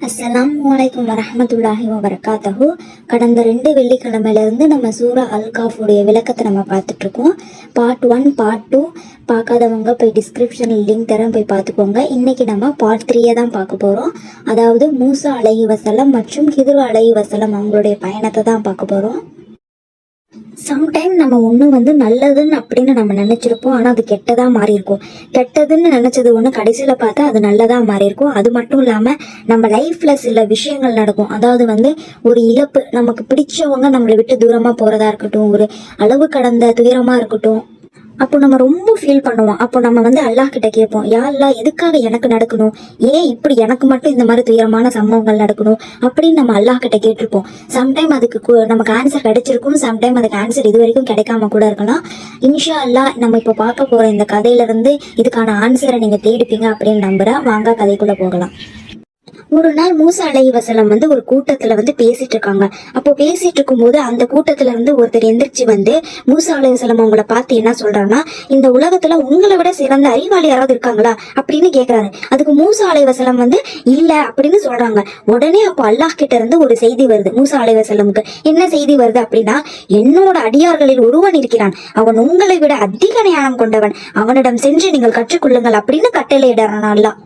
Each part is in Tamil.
அஸ்லாம் வலைக்கம் வரமத்துல்லாஹி வரகாத்தஹு கடந்த ரெண்டு வெள்ளிக்கிழமையிலேருந்து நம்ம சூரா அல்காஃபுடைய விளக்கத்தை நம்ம பார்த்துட்டு இருக்கோம் பார்ட் ஒன் பார்ட் டூ பார்க்காதவங்க போய் டிஸ்கிரிப்ஷனில் லிங்க் தரேன் போய் பார்த்துக்கோங்க. இன்னைக்கு நம்ம பார்ட் த்ரீயை தான் பார்க்க போகிறோம் அதாவது மூசா அலைவசலம் மற்றும் ஹிதுரு அலைவசலம் அவங்களுடைய பயணத்தை தான் பார்க்க போகிறோம் சம்டைம் நம்ம ஒன்று வந்து நல்லதுன்னு அப்படின்னு நம்ம நினச்சிருப்போம். ஆனால் அது கெட்டதாக மாறி இருக்கும் கெட்டதுன்னு நினச்சது ஒன்று கடைசியில் பார்த்தா அது நல்லதாக மாறி இருக்கும் அது மட்டும் இல்லாமல் நம்ம லைஃப்பில் சில விஷயங்கள் நடக்கும். அதாவது வந்து ஒரு இழப்பு நமக்கு பிடிச்சவங்க நம்மளை விட்டு தூரமாக போகிறதா இருக்கட்டும் ஒரு அளவு கடந்த துயரமாக இருக்கட்டும் அப்போ நம்ம ரொம்ப ஃபீல் பண்ணுவோம். அப்போ நம்ம வந்து அல்லாஹ் கிட்ட கேட்போம் யா அல்லாஹ் எதுக்காக எனக்கு நடக்கணும்? ஏன் இப்படி எனக்கு மட்டும் இந்த மாதிரி துயரமான சம்பவங்கள் நடக்கணும்? அப்படின்னு நம்ம அல்லாஹ் கிட்ட கேட்டிருப்போம். சம்டைம் அதுக்கு நமக்கு ஆன்சர் கிடைச்சிருக்கும். சம்டைம் அதுக்கு ஆன்சர் இது வரைக்கும் கிடைக்காம கூட இருக்கலாம். இன்ஷா அல்லாஹ் நம்ம இப்போ பார்க்க போற இந்த கதையில இருந்து இதுக்கான ஆன்சரை நீங்க தேடிப்பீங்க அப்படின்னு நம்புறேன். வாங்க கதைக்குள்ள போகலாம். ஒரு நாள் மூசா அலைஹி வசலம் வந்து ஒரு கூட்டத்துல வந்து பேசிட்டு இருக்காங்க. அப்போ பேசிட்டு இருக்கும்போது அந்த கூட்டத்துல இருந்து ஒருத்தர் எந்திரிச்சு வந்து மூசா அலைஹி வசலம் அவங்கள பார்த்து என்ன சொல்றாங்கன்னா இந்த உலகத்துல உங்களை விட சிறந்த அறிவாளி யாராவது இருக்காங்களா அப்படின்னு கேக்குறாரு. அதுக்கு மூசா அலைஹி வசலம் வந்து இல்ல அப்படின்னு சொல்றாங்க. உடனே அப்போ அல்லாஹ் கிட்ட இருந்து ஒரு செய்தி வருது மூசா அலைஹி வசலமுக்கு என்ன செய்தி வருது அப்படின்னா என்னோட அடியார்களில் ஒருவன் இருக்கிறான். அவன் உங்களை விட அதிக ஞானம் கொண்டவன். அவனிடம் சென்று நீங்கள் கற்றுக்கொள்ளுங்கள் அப்படின்னு கட்டளையிடறான் அல்லாஹ்.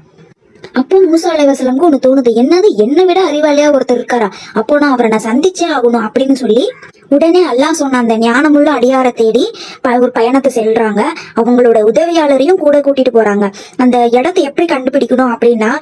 அப்போ மூசா அலைவாசலமுக்கு ஒன்று தோணுது. என்னது? என்னை விட அறிவாளியா ஒருத்தர் இருக்காரா? அப்போ நான் அவரை நான் சந்திச்சே ஆகணும் அப்படின்னு சொல்லி உடனே அல்லாஹ் சொன்ன அந்த ஞானமுள்ள அடியாரை தேடி ப- ஒரு பயணத்தை செல்றாங்க. அவங்களோட உதவியாளரையும் கூட கூட்டிட்டு போறாங்க. அந்த இடத்தை எப்படி கண்டுபிடிக்கணும் அப்படின்னா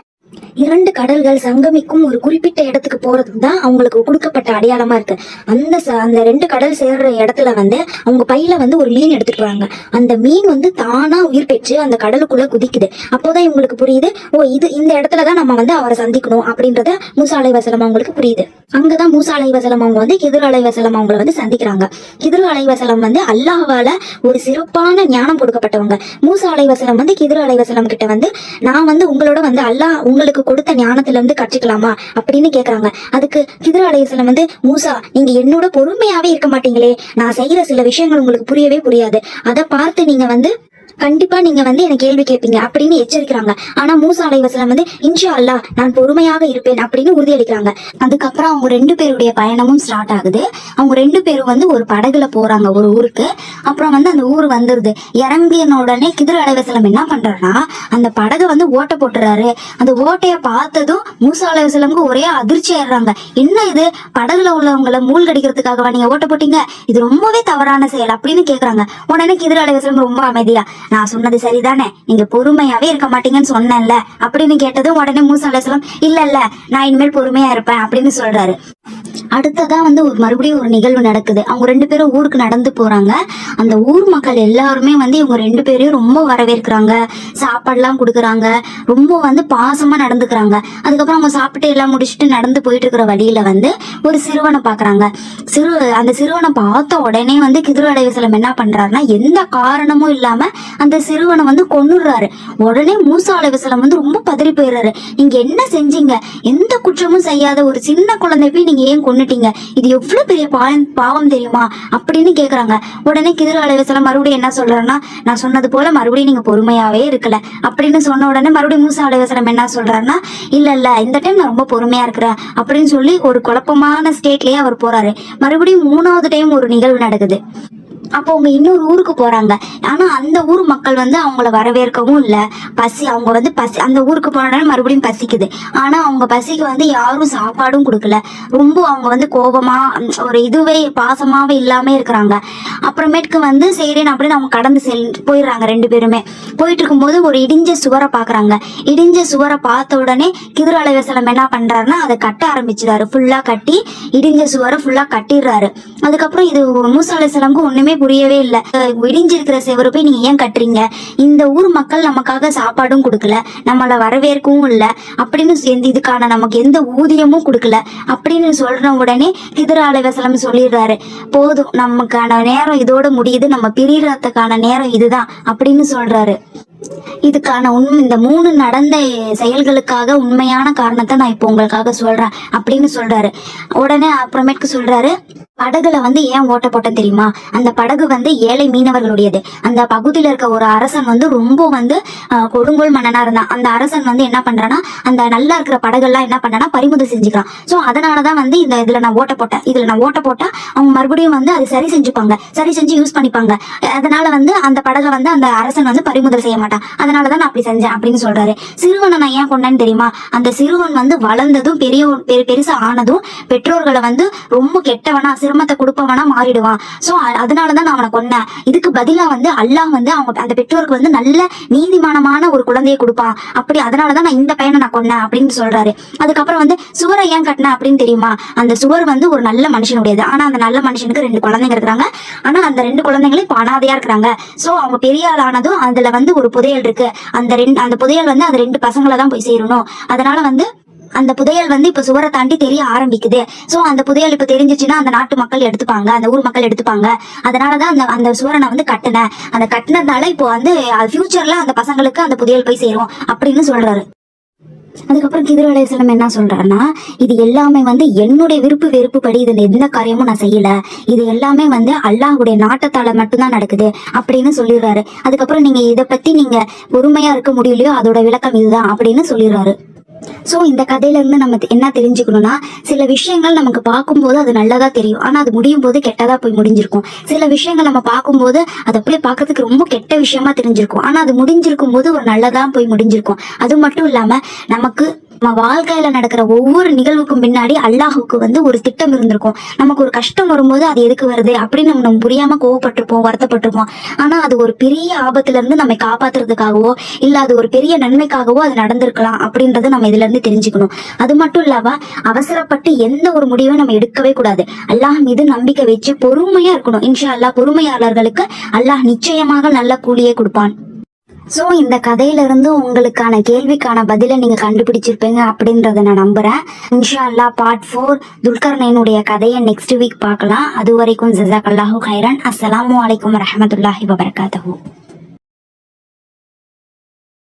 இரண்டு கடல்கள் சங்கமிக்கும் ஒரு குறிப்பிட்ட இடத்துக்கு போறதுக்கு தான் அவங்களுக்கு கொடுக்கப்பட்ட அடையாளமா இருக்கு. அந்த அந்த ரெண்டு கடல் சேர்ற இடத்துல வந்து அவங்க பையில வந்து ஒரு மீன் எடுத்துட்டு வராங்க அந்த மீன் வந்து தானா உயிர் பெற்று அந்த கடலுக்குள்ள குதிக்குது. அப்போதான் இவங்களுக்கு புரியுது ஓ இது இந்த இடத்துல தான் நம்ம வந்து அவரை சந்திக்கணும் அப்படின்றத மூசாலை வசலம் அவங்களுக்கு புரியுது. அங்கதான் மூசாலை வசலம் அவங்க வந்து கிதிர் அலைவசலம் அவங்களை வந்து சந்திக்கிறாங்க. கிதிர் அலைவசலம் வந்து அல்லாஹால ஒரு சிறப்பான ஞானம் கொடுக்கப்பட்டவங்க. மூசா அலைவசலம் வந்து கிதிர் அலைவசலம் கிட்ட வந்து நான் வந்து உங்களோட வந்து அல்லாஹ் உங்களுக்கு கொடுத்த ஞானத்துல இருந்து கற்றுக்கலாமா அப்படின்னு கேக்குறாங்க. அதுக்கு கிதிர் வந்து மூசா நீங்க என்னோட பொறுமையாவே இருக்க மாட்டீங்களே. நான் செய்யற சில விஷயங்கள் உங்களுக்கு புரியவே புரியாது. அதை பார்த்து நீங்க வந்து கண்டிப்பா நீங்க வந்து எனக்கு கேள்வி கேட்பீங்க அப்படின்னு எச்சரிக்கிறாங்க. ஆனா மூசா அலைவசலம் வந்து இன்ஷா அல்லாஹ் நான் பொறுமையாக இருப்பேன் அப்படின்னு உறுதியளிக்கிறாங்க. அதுக்கப்புறம் அவங்க ரெண்டு பேருடைய பயணமும் ஸ்டார்ட் ஆகுது. அவங்க ரெண்டு பேரும் வந்து ஒரு படகுல போறாங்க ஒரு ஊருக்கு. அப்புறம் வந்து அந்த ஊர் வந்துருது. இறங்கின உடனே கிதிர் அலைவசலம் என்ன பண்றாருன்னா அந்த படகை வந்து ஓட்ட போட்டுறாரு. அந்த ஓட்டைய பார்த்ததும் மூசா அலைவசலமுக்கு ஒரே அதிர்ச்சி ஆயிடுறாங்க. என்ன இது? படகுல உள்ளவங்களை மூழ்கடிக்கிறதுக்காகவா நீங்க ஓட்ட போட்டீங்க? இது ரொம்பவே தவறான செயல் அப்படின்னு கேக்குறாங்க. உடனே கிதிர் அலைவசலம் ரொம்ப அமைதியா நான் சொன்னது சரிதானே? நீங்க பொறுமையாவே இருக்க மாட்டீங்கன்னு சொன்னேன்ல. அப்படின்னு கேட்டதும் உடனே மூசா அலைவசலம் இல்ல இல்ல நான் இனிமேல் பொறுமையா இருப்பேன் அப்படின்னு சொல்றாரு. அடுத்ததா வந்து ஒரு மறுபடியும் ஒரு நிகழ்வு நடக்குது. அவங்க ரெண்டு பேரும் ஊருக்கு நடந்து போறாங்க. அந்த ஊர் மக்கள் எல்லாருமே வந்து இவங்க ரெண்டு பேரையும் ரொம்ப வரவேற்கிறாங்க. சாப்பாடுலாம் கொடுக்குறாங்க. ரொம்ப வந்து பாசமா நடந்துக்கிறாங்க. அதுக்கப்புறம் அவங்க சாப்பிட்டு எல்லாம் முடிச்சுட்டு நடந்து போயிட்டு இருக்கிற வழியில வந்து ஒரு சிறுவனை பாக்குறாங்க. சிறு அந்த சிறுவனை பார்த்த உடனே வந்து கிதுரு அலைவசலம் என்ன பண்றாருன்னா எந்த காரணமும் இல்லாம அந்த சிறுவனை வந்து கொண்டுடுறாரு உடனே மூசா அலைவசலம் வந்து ரொம்ப பதறி போயிடுறாரு. நீங்க என்ன செஞ்சீங்க? எந்த குற்றமும் செய்யாத ஒரு சின்ன குழந்தை போய் நீங்க ஏன் கொண்டுட்டீங்க இது எவ்வளவு பெரிய பாவம் பாவம் தெரியுமா? அப்படின்னு கேக்குறாங்க. உடனே கிதிர் அலைவசலம் மறுபடியும் என்ன சொல்றாருன்னா நான் சொன்னது போல மறுபடியும் நீங்க பொறுமையாவே இருக்கல. அப்படின்னு சொன்ன உடனே மறுபடியும் மூசா அலைவசலம் என்ன சொல்றாருன்னா இல்ல இல்ல இந்த டைம் நான் ரொம்ப பொறுமையா இருக்கிறேன். அப்படின்னு சொல்லி ஒரு குழப்பமான ஸ்டேட்லயே அவர் போறாரு. மறுபடியும் மூணாவது டைம் ஒரு நிகழ்வு நடக்குது. அப்போ அவங்க இன்னொரு ஊருக்கு போறாங்க. ஆனா அந்த ஊர் மக்கள் வந்து அவங்கள வரவேற்கவும் இல்லை. பசி அவங்க வந்து பசி அந்த ஊருக்கு போனோட மறுபடியும் பசிக்குது. ஆனா அவங்க பசிக்கு வந்து யாரும் சாப்பாடும் கொடுக்கல. ரொம்ப அவங்க வந்து கோபமா ஒரு இதுவே பாசமாவே இல்லாம இருக்கிறாங்க. அப்புறமேட்டுக்கு வந்து சரின்னு அப்படின்னு அவங்க கடந்து செல் போயிடுறாங்க ரெண்டு பேருமே. போயிட்டு இருக்கும்போது ஒரு இடிஞ்ச சுவரை பாக்குறாங்க. இடிஞ்ச சுவரை பார்த்த உடனே கிதிர் அலைவசலம் என்ன பண்றாருன்னா அதை கட்ட ஆரம்பிச்சிடாரு ஃபுல்லா கட்டி இடிஞ்ச சுவரை ஃபுல்லா கட்டிடுறாரு. அதுக்கப்புறம் இது மூசா அலைவசலமுக்கு ஒண்ணுமே புரியவே இல்லை. விடிஞ்சிருக்கிற செவரு போய் நீங்க ஏன் கட்டுறீங்க? இந்த ஊர் மக்கள் நமக்காக சாப்பாடும் கொடுக்கல. நம்மள வரவேற்கவும் இல்லை. அப்படின்னு சேர்ந்து இதுக்கான நமக்கு எந்த ஊதியமும் கொடுக்கல. அப்படின்னு சொல்ற உடனே கிதிர் சொல்லிடுறாரு. போதும் நமக்கான நேரம் இதோட முடியுது. நம்ம பிரியறதுக்கான நேரம் இதுதான் அப்படின்னு சொல்றாரு. இதுக்கான உண்மை இந்த மூணு நடந்த செயல்களுக்காக உண்மையான காரணத்தை நான் இப்போ உங்களுக்காக சொல்றேன் அப்படின்னு சொல்றாரு. உடனே அப்புறமேட்டுக்கு சொல்றாரு படகுல வந்து ஏன் ஓட்ட போட்ட தெரியுமா? அந்த படகு வந்து ஏழை மீனவர்களுடையது. அந்த பகுதியில இருக்க ஒரு அரசன் வந்து ரொம்ப வந்து கொடுங்கோல் மன்னனா இருந்தான். அந்த அரசன் வந்து என்ன பண்றான்னா அந்த நல்லா இருக்கிற படகுலாம் என்ன பண்ணானா பறிமுதல் செஞ்சுக்கிறான். சோ அதனாலதான் வந்து இந்த இதுல நான் ஓட்ட போட்டேன். இதுல நான் ஓட்ட போட்டா அவங்க மறுபடியும் வந்து அது சரி செஞ்சுப்பாங்க. சரி செஞ்சு யூஸ் பண்ணிப்பாங்க. அதனால வந்து அந்த படகை வந்து அந்த அரசன் வந்து பறிமுதல் செய்ய மாட்டான். அதனாலதான் நான் அப்படி செஞ்சேன் அப்படின்னு சொல்றாரு. சிறுவனை நான் ஏன் கொண்டேன்னு தெரியுமா? அந்த சிறுவன் வந்து வளர்ந்ததும் பெரிய பெருசா ஆனதும் பெற்றோர்களை வந்து ரொம்ப கெட்டவனா சிறு சிரமத்தை கொடுப்பவனா மாறிடுவான். சோ அதனாலதான் நான் அவனை கொன்னேன். இதுக்கு பதிலா வந்து அல்லாஹ் வந்து அவங்க அந்த பெற்றோருக்கு வந்து நல்ல நீதிமானமான ஒரு குழந்தையை கொடுப்பான். அப்படி அதனாலதான் நான் இந்த பையனை நான் கொன்னேன் அப்படின்னு சொல்றாரு. அதுக்கப்புறம் வந்து சுவரை ஏன் கட்டினேன் அப்படின்னு தெரியுமா? அந்த சுவர் வந்து ஒரு நல்ல மனுஷனுடையது. ஆனா அந்த நல்ல மனுஷனுக்கு ரெண்டு குழந்தைங்க இருக்கிறாங்க. ஆனா அந்த ரெண்டு குழந்தைங்களும் இப்ப அனாதையா இருக்கிறாங்க. சோ அவங்க பெரிய ஆள் ஆனதும் அதுல வந்து ஒரு புதையல் இருக்கு. அந்த ரெண்டு அந்த புதையல் வந்து அந்த ரெண்டு பசங்களை தான் போய் சேரணும். அதனால வந்து அந்த புதையல் வந்து இப்ப சுவரை தாண்டி தெரிய ஆரம்பிக்குது. சோ அந்த புதையல் இப்ப தெரிஞ்சிச்சுன்னா அந்த நாட்டு மக்கள் எடுத்துப்பாங்க அந்த ஊர் மக்கள் எடுத்துப்பாங்க. அதனாலதான் அந்த அந்த சுவரை நான் வந்து கட்டினேன். அந்த கட்டினதுனால இப்போ வந்து ஃபியூச்சர்ல அந்த பசங்களுக்கு அந்த புதையல் போய் சேரும் அப்படின்னு சொல்றாரு. அதுக்கப்புறம் கிதிர் என்ன சொல்றாருன்னா இது எல்லாமே வந்து என்னுடைய விருப்பு வெறுப்பு படி இதுல எந்த காரியமும் நான் செய்யல. இது எல்லாமே வந்து அல்லாஹுடைய நாட்டத்தால மட்டும்தான் நடக்குது அப்படின்னு சொல்லிடுறாரு. அதுக்கப்புறம் நீங்க இதை பத்தி நீங்க பொறுமையா இருக்க முடியலையோ அதோட விளக்கம் இதுதான் அப்படின்னு சொல்லிடுறாரு. சோ இந்த கதையில இருந்து நம்ம என்ன தெரிஞ்சுக்கணும்னா சில விஷயங்கள் நமக்கு பார்க்கும்போது அது நல்லதா தெரியும். ஆனா அது முடியும் போது கெட்டதா போய் முடிஞ்சிருக்கும். சில விஷயங்கள் நம்ம பார்க்கும்போது அது அப்படியே பார்க்கறதுக்கு ரொம்ப கெட்ட விஷயமா தெரிஞ்சிருக்கும். ஆனா அது முடிஞ்சிருக்கும் போது ஒரு நல்லதா போய் முடிஞ்சிருக்கும். அது மட்டும் இல்லாம நமக்கு நம்ம வாழ்க்கையில நடக்கிற ஒவ்வொரு நிகழ்வுக்கும் பின்னாடி அல்லாஹுக்கு வந்து ஒரு திட்டம் இருந்திருக்கும். நமக்கு ஒரு கஷ்டம் வரும்போது அது எதுக்கு வருது அப்படின்னு நம்ம நம்ம புரியாம கோவப்பட்டிருப்போம் வருத்தப்பட்டிருப்போம். ஆனா அது ஒரு பெரிய ஆபத்துல இருந்து நம்மை காப்பாத்துறதுக்காகவோ இல்ல அது ஒரு பெரிய நன்மைக்காகவோ அது நடந்திருக்கலாம் அப்படின்றத நம்ம இதுல இருந்து தெரிஞ்சுக்கணும். அது மட்டும் இல்லாம அவசரப்பட்டு எந்த ஒரு முடிவும் நம்ம எடுக்கவே கூடாது. அல்லாஹ் மீது நம்பிக்கை வச்சு பொறுமையா இருக்கணும். இன்ஷா அல்லாஹ் பொறுமையாளர்களுக்கு அல்லாஹ் நிச்சயமாக நல்ல கூலியே கொடுப்பான். சோ இந்த கதையில இருந்து உங்களுக்கான கேள்விக்கான பதிலை நீங்க கண்டுபிடிச்சிருப்பீங்க அப்படின்றத நான் நம்புறேன். இன்ஷா அல்லாஹ் பார்ட் ஃபோர் துல்கர்னைனுடைய கதையை நெக்ஸ்ட் வீக் பார்க்கலாம். அது வரைக்கும் ஜிசாக் அல்லாஹூ ஹைரன் அஸ்ஸலாமு வலைக்கம் வரஹமத்துல்லாஹி வபர்காத்தூ